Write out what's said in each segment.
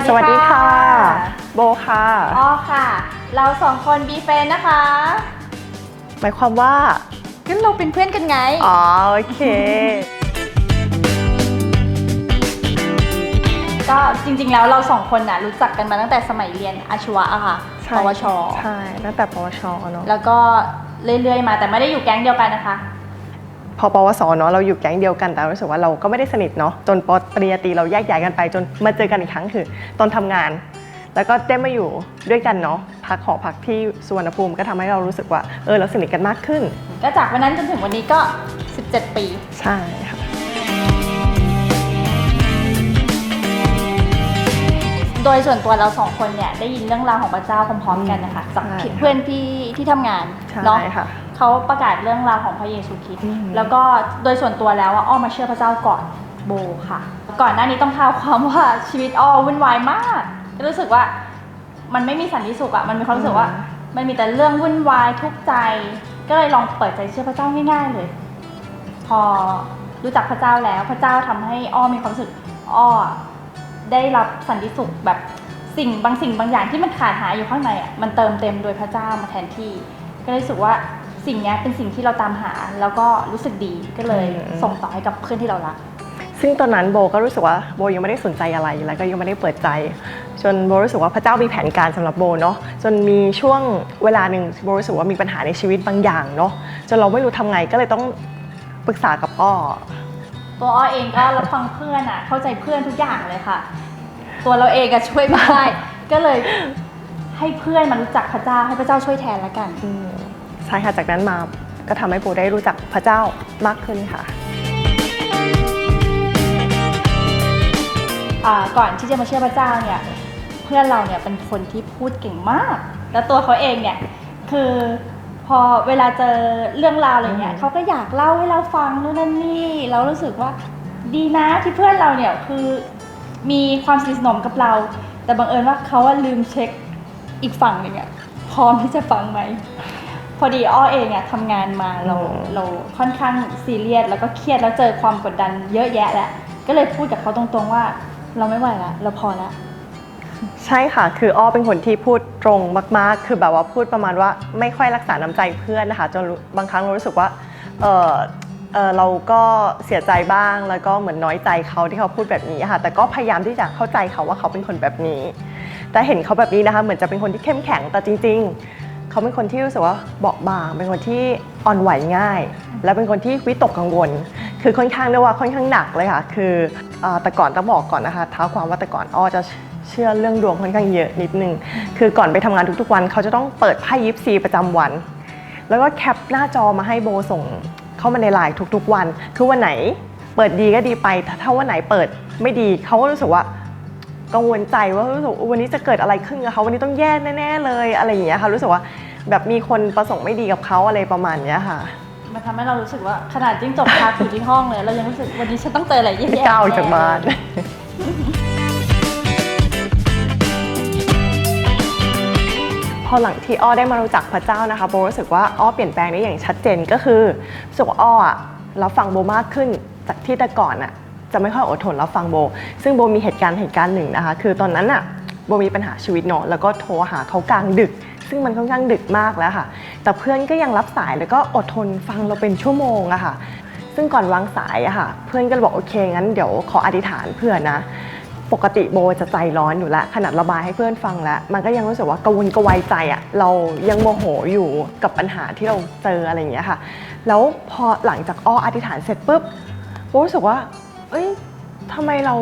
วัสดีสวัสดีค่ะค่ะ โบค่ะอ๋อค่ะ เราสองคนบีเฟนนะคะ หมายความว่างั้นเราเป็นเพื่อนกันไง อ๋อโอเค ก็จริงๆแล้วเราสองคนน่ะรู้จักกันมาตั้งแต่สมัยเรียนอาชีวะอะค่ะ ใช่ปวช ใช่ตั้งแต่ปวชเนาะ แล้วก็เรื่อยๆมาแต่ไม่ได้อยู่แก๊งเดียวกันนะคะ พอปวสเนาะเราอยู่แก๊งเดียวกันแต่รู้สึกว่าเราก็ไม่ได้สนิทเนาะจนปปริญญาตรีเราแยกย้ายกันไปจนมาเจอกันอีกครั้งคือ ตอนทำงาน แล้วก็ได้มาอยู่ด้วยกันเนาะพักหอพักที่สุวรรณภูมิก็ทำให้เรารู้สึกว่าเออเราสนิทกันมากขึ้น ก็จากวันนั้นจนถึงวันนี้ก็ 17 ปี ใช่ค่ะโดยส่วนตัวเราสองคนเนี่ยได้ยินเรื่องราวของพระเจ้าพร้อมๆกันนะคะจากใช่ค่ะเพื่อนพี่ที่ทำงานใช่เนาะค่ะ เขาประกาศเรื่องราวของพระเยซูคริสต์อืม แล้วก็โดยส่วนตัวแล้วอะอ้อมาเชื่อพระเจ้าก่อนโบค่ะ ก่อนหน้านี้ต้องเท้าความว่าชีวิตอ้อวุ่นวายมากก็รู้สึกว่ามันไม่มีสันติสุขอะมันมีความรู้สึกว่า มันมีแต่เรื่องวุ่นวายทุกข์ใจ ก็เลยลองเปิดใจเชื่อพระเจ้าง่ายๆเลย พอรู้จักพระเจ้าแล้วพระเจ้าทำให้อ้อมีความรู้สึกอ้อได้รับสันติสุขแบบสิ่งบางสิ่งบางอย่างที่มันขาดหายอยู่ข้างในอะมันเติมเต็มโดยพระเจ้ามาแทนที่ ก็เลยรู้สึกว่า สิ่งเนี้ยเป็นสิ่งที่เราตามหาแล้วก็รู้สึกดีก็เลยอืมส่งต่อให้กับเพื่อนที่เรารัก ซึ่งตอนนั้นโบก็รู้สึกว่าโบยังไม่ได้สนใจอะไรแล้วก็ยังไม่ได้เปิดใจ จนโบรู้สึกว่าพระเจ้ามีแผนการสำหรับโบเนาะจนมีช่วงเวลาหนึ่งโบรู้สึกว่ามีปัญหาในชีวิตบางอย่างเนาะจนเราไม่รู้ทำไงก็เลยต้องปรึกษากับอ้อตัวอ้อเองก็รับฟังเพื่อนอะเข้าใจเพื่อนทุกอย่างเลยค่ะ ตัวเราเองอะช่วยไม่ได้ก็เลยให้เพื่อนมารู้จักพระเจ้าให้พระเจ้าช่วยแทนละกันอืม ใช่ค่ะจากนั้นมาก็ทำให้โบได้รู้จักพระเจ้ามากขึ้นค่ะ อ่าก่อนที่จะมาเชื่อพระเจ้าเนี่ยเพื่อนเราเนี่ยเป็นคนที่พูดเก่งมาก แล้วตัวเขาเองเนี่ยคือพอเวลาเจอเรื่องราวอะไรเงี้ยอืมเขาก็อยากเล่าให้เราฟังนู่นนั่นนี่เรารู้สึกว่าดีนะที่เพื่อนเราเนี่ยคือมีความสนิทสนมกับเรา แต่บังเอิญว่าเขาว่าลืมเช็คอีกฝั่งหนึ่งอะพร้อมที่จะฟังไหม พอดีอ้อเองอะทำงานมาเราอืมเราค่อนข้างซีเรียสแล้วก็เครียดแล้วเจอความกดดันเยอะแยะแล้วก็เลยพูดกับเขาตรงๆว่า เราไม่ไหวละเราพอละใช่ค่ะ คืออ้อเป็นคนที่พูดตรงมาก ๆ คือแบบว่าพูดประมาณว่าไม่ค่อยรักษาน้ำใจเพื่อนนะคะจนรู้บางครั้งเรารู้สึกว่าเออเออเราก็เสียใจบ้างแล้วก็เหมือนน้อยใจเขาที่เขาพูดแบบนี้ค่ะ แต่ก็พยายามที่จะเข้าใจเขาว่าเขาเป็นคนแบบนี้ แต่เห็นเขาแบบนี้นะคะ เหมือนจะเป็นคนที่เข้มแข็งแต่จริง ๆ เขาเป็นคนที่รู้สึกว่าเบาบาง เป็นคนที่อ่อนไหวง่าย และเป็นคนที่วิตกกังวล คือค่อนข้างเรียกว่าค่อนข้างหนักเลยค่ะ คือเอ่อแต่ก่อนต้องบอกก่อนนะคะเท้าความว่าแต่ก่อนอ้อจะเชื่อเรื่องดวงค่อนข้างเยอะนิดนึง คือก่อนไปทำงานทุกๆวัน เขาจะต้องเปิดไพ่ยิปซีประจำวัน แล้วก็แคปหน้าจอมาให้โบส่งเข้ามาในไลน์ทุกๆวัน คือวันไหนเปิดดีก็ดีไปแต่ถ้าวันไหนเปิดไม่ดีเขาก็รู้สึกว่า กังวลใจว่ารู้สึกว่าวันนี้จะเกิดอะไรขึ้นกับเขาวันนี้ต้องแย่แน่ๆเลยอะไรอย่างเงี้ยค่ะรู้สึกว่าแบบมีคนประสงค์ไม่ดีกับเขาอะไรประมาณเนี้ยค่ะ มันทำให้เรารู้สึกว่าขนาดจิ้งจกพักอยู่ที่ห้องเลย เรายังรู้สึกวันนี้ฉันต้องเจออะไรแย่ๆไม่กล้าออกจากบ้านแเลยพอหลังที่อ้อได้มารู้จักพระเจ้านะคะโบรู้สึกว่าอ้อเปลี่ยนแปลงได้อย่างชัดเจนก็คือรู้สึกว่าอ้ออะรับฟังโบมากขึ้นจากที่แต่ก่อนอะ จะไม่ค่อยอดทนรับฟังโบ ซึ่งโบมีเหตุการณ์เหตุการณ์หนึ่งนะคะ คือตอนนั้นอะโบมีปัญหาชีวิตเนาะแล้วก็โทรหาเขากลางดึก ซึ่งมันค่อนข้างดึกมากแล้วค่ะ แต่เพื่อนก็ยังรับสายแล้วก็อดทนฟังเราเป็นชั่วโมงอะค่ะ ซึ่งก่อนวางสายอะค่ะ เพื่อนก็บอกโอเคงั้นเดี๋ยวขออธิษฐานเพื่อนนะปกติโบจะใจร้อนอยู่แล้วขนาดระบายให้เพื่อนฟังแล้ว มันก็ยังรู้สึกว่ากวนกระวายใจอะเรายังโมโหอยู่กับปัญหาที่เราเจออะไรอย่างเงี้ยค่ะ แล้วพอหลังจากอ้ออธิษฐานเสร็จปุ๊บโบรู้สึกว่า เอ้ยทำไมเรา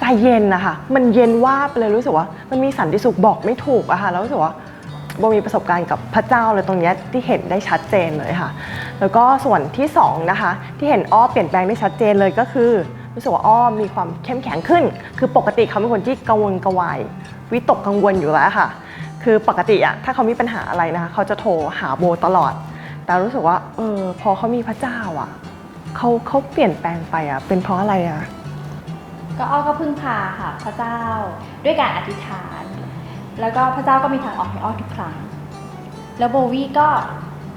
ใจเย็นนะคะมันเย็นว่าบเลยรู้สึกว่า มันมีสันติสุขบอกไม่ถูกอะค่ะแล้วรู้สึกว่าโบมีประสบการณ์กับพระเจ้าเลยตรงนี้ที่เห็นได้ชัดเจนเลยค่ะ แล้วก็ส่วนที่สองนะคะที่เห็นอ้อเปลี่ยนแปลงได้ชัดเจนเลยก็คือ รู้สึกว่าอ้อมีความเข้มแข็งขึ้น คือปกติเขาเป็นคนที่กังวลกระวายวิตกกังวลอยู่แล้วค่ะ คือปกติอะถ้าเขามีปัญหาอะไรนะคะเขาจะโทรหาโบตลอด แต่รู้สึกว่าเออพอเขามีพระเจ้าอะ เขาเขาเปลี่ยนแปลงไปอะเป็นเพราะอะไรอะก็อ้อก็พึ่งพาค่ะพระเจ้าด้วยการอธิษฐาน แล้วก็พระเจ้าก็มีทางออกให้อ้อทุกครั้ง แล้วโบวี่ก็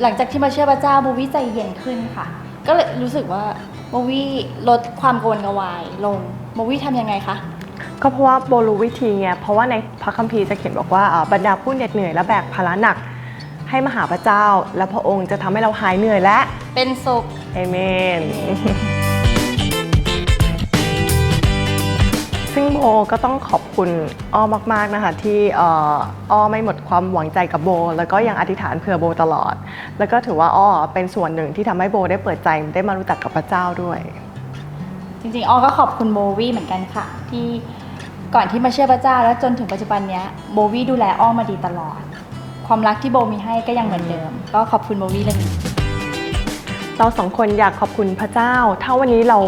หลังจากที่มาเชื่อพระเจ้าโบวี่ใจเย็นขึ้นค่ะ ก็เลยรู้สึกว่าโบวี่ลดความกังวลกระวายลงโบวี่ทำยังไงคะ ก็เพราะว่าโบรู้วิธีไงเพราะว่าในพระคัมภีร์จะเขียนบอกว่าอ่าบรรดาผู้เหน็ดเหนื่อยและแบกภาระหนัก ให้มาหาพระเจ้า และพระองค์จะทำให้เราหายเหนื่อยและ เป็นสุข เอเมน ซึ่งโบก็ต้องขอบคุณอ้อมาก ๆ นะคะ ที่อ่ออ้อไม่หมดความหวังใจกับโบ แล้วก็ยังอธิษฐานเผื่อโบตลอด แล้วก็ถือว่าอ้อเป็นส่วนหนึ่งที่ทำให้โบได้เปิดใจได้มารู้จักกับพระเจ้าด้วย จริงๆอ้อก็ขอบคุณโบวี่เหมือนกันค่ะ ที่ก่อนที่มาเชื่อพระเจ้าแล้วจนถึงปัจจุบันเนี้ยโบวี่ดูแลอ้อมาดีตลอด ความรักที่โบมีให้ก็ยังเหมือนเดิม ก็ขอบคุณโบวี่เรื่องนี้ เราสองคนอยากขอบคุณพระเจ้า ถ้าวันนี้เรา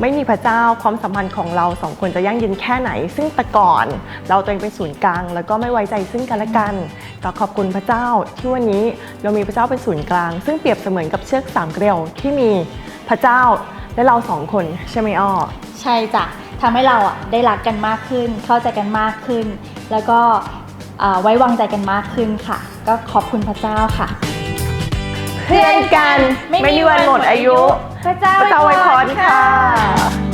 ไม่มีพระเจ้าความสัมพันธ์ของเราสองคนจะยั่งยืนแค่ไหน ซึ่งแต่ก่อนเราตัวเองเป็นศูนย์กลาง แล้วก็ไม่ไว้ใจซึ่งกันและกันก็ขอบคุณพระเจ้าที่วันนี้เรามีพระเจ้าเป็นศูนย์กลาง ซึ่งเปรียบเสมือนกับเชือกสามเกลียวที่มีพระเจ้าและเราสองคนใช่ไหมอ้อใช่จ้ะทำให้เราอะได้รักกันมากขึ้น เข้าใจกันมากขึ้น แล้วก็ไว้วางใจกันมากขึ้นค่ะ ก็ขอบคุณพระเจ้าค่ะ เพื่อนกันไม่มีวันหมดอายุ พระเจ้าพระเจ้าไว้พรค่ะค่ะ